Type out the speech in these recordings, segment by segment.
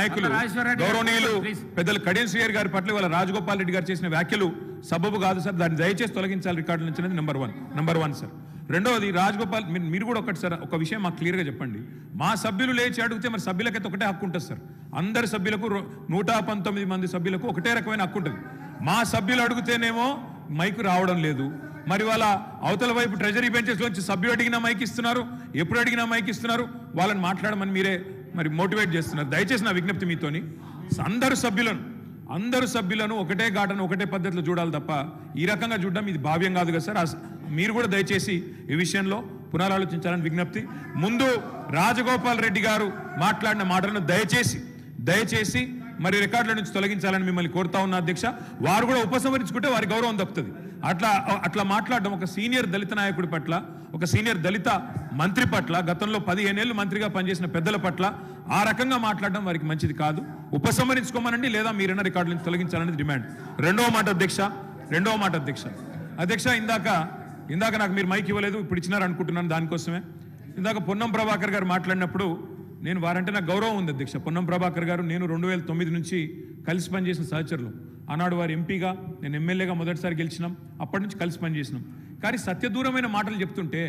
నాయకులు గౌరవనీయులు. పెద్దలు కడియం శ్రీయర్ గారి పట్ల వాళ్ళ రాజగోపాల్ రెడ్డి గారు చేసిన వ్యాఖ్యలు సబబు కాదు సార్. దాన్ని దయచేసి తొలగించాలి రికార్డు నుంచి అనేది number one number one sir రెండవది రాజగోపాల్ మీరు కూడా ఒకటి సార్ ఒక విషయం మాకు క్లియర్గా చెప్పండి. మా సభ్యులు లేచి అడిగితే మరి సభ్యులకైతే ఒకటే హక్కు ఉంటుంది సార్. అందరి సభ్యులకు నూట పంతొమ్మిది మంది సభ్యులకు ఒకటే రకమైన హక్కు ఉంటుంది. మా సభ్యులు అడిగితేనేమో మైకు రావడం లేదు. మరి వాళ్ళ అవతల వైపు ట్రెజరీ బెంచెస్ నుంచి సభ్యులు అడిగినా మైక్ ఇస్తున్నారు ఎప్పుడు అడిగినా మైక్ ఇస్తున్నారు వాళ్ళని మాట్లాడమని మీరే మరి మోటివేట్ చేస్తున్నారు. దయచేసి నా విజ్ఞప్తి మీతోని అందరు సభ్యులను అందరు సభ్యులను ఒకటే ఘాటను ఒకటే పద్ధతిలో చూడాలి తప్ప ఈ రకంగా చూడడం ఇది భావ్యం కాదు కదా సార్. మీరు కూడా దయచేసి ఈ విషయంలో పునరాలోచించాలని విజ్ఞప్తి. ముందు రాజగోపాల్ రెడ్డి గారు మాట్లాడిన మాటలను దయచేసి దయచేసి మరి రికార్డుల నుంచి తొలగించాలని మిమ్మల్ని కోరుతా ఉన్న అధ్యక్ష. వారు కూడా ఉపసంహరించుకుంటే వారి గౌరవం దక్కుతుంది అట్లా అట్లా మాట్లాడడం ఒక సీనియర్ దళిత నాయకుడి పట్ల ఒక సీనియర్ దళిత మంత్రి పట్ల గతంలో పదిహేనేళ్ళు మంత్రిగా పనిచేసిన పెద్దల పట్ల ఆ రకంగా మాట్లాడడం వారికి మంచిది కాదు. ఉపసంహరించుకోమనండి లేదా మీరన్న రికార్డుల నుంచి తొలగించాలనేది డిమాండ్. రెండవ మాట అధ్యక్ష రెండవ మాట అధ్యక్ష. అధ్యక్ష ఇందాక ఇందాక నాకు మీరు మైక్ ఇవ్వలేదు ఇప్పుడు ఇచ్చినారు అనుకుంటున్నాను దానికోసమే. ఇందాక పొన్నం ప్రభాకర్ గారు మాట్లాడినప్పుడు నేను వారంటే నాకు గౌరవం ఉంది అధ్యక్ష. పొన్నం ప్రభాకర్ గారు నేను రెండు వేల తొమ్మిది నుంచి కలిసి పనిచేసిన సహచరులు. ఆనాడు వారు ఎంపీగా నేను ఎమ్మెల్యేగా మొదటిసారి గెలిచినాం. అప్పటి నుంచి కలిసి పనిచేసినాం. కానీ సత్యదూరమైన మాటలు చెప్తుంటే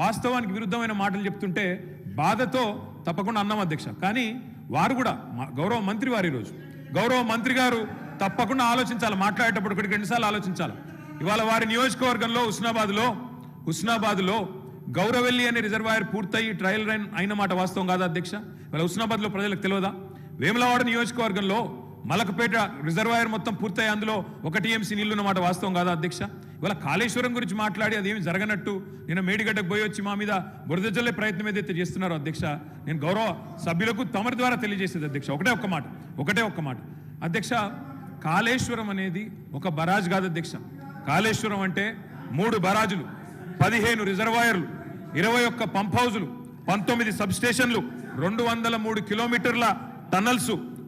వాస్తవానికి విరుద్ధమైన మాటలు చెప్తుంటే బాధతో తప్పకుండా అన్నాం అధ్యక్ష. కానీ వారు కూడా మా గౌరవ మంత్రి వారు ఈరోజు గౌరవ మంత్రి గారు తప్పకుండా ఆలోచించాలి మాట్లాడేటప్పుడు ఒకటికి రెండుసార్లు ఆలోచించాలి. ఇవాళ వారి నియోజకవర్గంలో హుస్నాబాద్లో హుస్నాబాద్లో గౌరవెల్లి అనే రిజర్వాయర్ పూర్తయి ట్రయల్ రైన్ అయిన మాట వాస్తవం కాదా అధ్యక్ష? ఇవాళ హుస్నాబాద్లో ప్రజలకు తెలియదా? వేములవాడ నియోజకవర్గంలో మలకపేట రిజర్వాయర్ మొత్తం పూర్తయి అందులో ఒక టీఎంసీ నీళ్ళున్న మాట వాస్తవం కాదా అధ్యక్ష? ఇవాళ కాళేశ్వరం గురించి మాట్లాడి అదేమి జరగనట్టు నేను మేడిగడ్డకు పోయి వచ్చి మా మీద బురద జల్లే ప్రయత్నం ఏదైతే చేస్తున్నారో అధ్యక్ష నేను గౌరవ సభ్యులకు తమరి ద్వారా తెలియజేసేది అధ్యక్ష. ఒకటే ఒక్క మాట ఒకటే ఒక్క మాట. అధ్యక్ష కాళేశ్వరం అనేది ఒక బరాజ్ కాదు అధ్యక్ష. కాళేశ్వరం అంటే మూడు బరాజులు పదిహేను రిజర్వాయర్లు ఇరవై ఒక్క పంప్ హౌజులు పంతొమ్మిది సబ్ స్టేషన్లు రెండు వందల మూడు కిలోమీటర్ల టన్నల్స్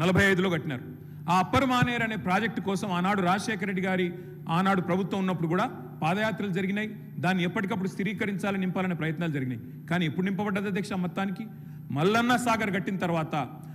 నలభై ఐదులో కట్టినారు. ఆ అప్పర్ మానేర్ అనే ప్రాజెక్టు కోసం ఆనాడు రాజశేఖర రెడ్డి గారి ఆనాడు ప్రభుత్వం ఉన్నప్పుడు కూడా పాదయాత్రలు జరిగినాయి. దాన్ని ఎప్పటికప్పుడు స్థిరీకరించాలని నింపాలనే ప్రయత్నాలు జరిగినాయి. కానీ ఎప్పుడు నింపబడ్డది అధ్యక్ష మొత్తానికి? మల్లన్న సాగర్ కట్టిన తర్వాత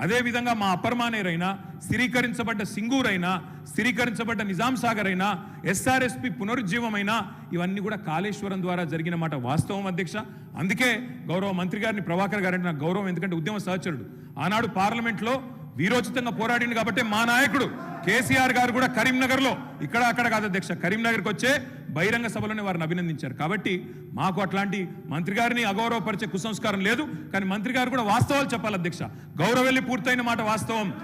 అదేవిధంగా మా అపర్మానేరైనా స్థిరీకరించబడ్డ సింగూరైనా స్థిరీకరించబడ్డ నిజాం సాగర్ అయినా ఎస్ఆర్ఎస్పి పునరుజ్జీవమైనా ఇవన్నీ కూడా కాళేశ్వరం ద్వారా జరిగిన మాట వాస్తవం అధ్యక్ష. అందుకే గౌరవ మంత్రి గారిని ప్రభాకర్ గారంటే నాకు గౌరవం ఎందుకంటే ఉద్యమ సహచరుడు. ఆనాడు పార్లమెంట్లో వీరోచితంగా పోరాడింది కాబట్టి మా నాయకుడు కేసీఆర్ గారు కూడా కరీంనగర్లో ఇక్కడ అక్కడ కాదు అధ్యక్ష కరీంనగర్కి వచ్చే బహిరంగ సభలోనే వారిని అభినందించారు. కాబట్టి మాకు అట్లాంటి మంత్రి గారిని అగౌరవపరిచే కుసంస్కారం లేదు. కానీ మంత్రి గారు కూడా వాస్తవాలు చెప్పాలి అధ్యక్ష. గౌరవెల్లి పూర్తయిన మాట వాస్తవం.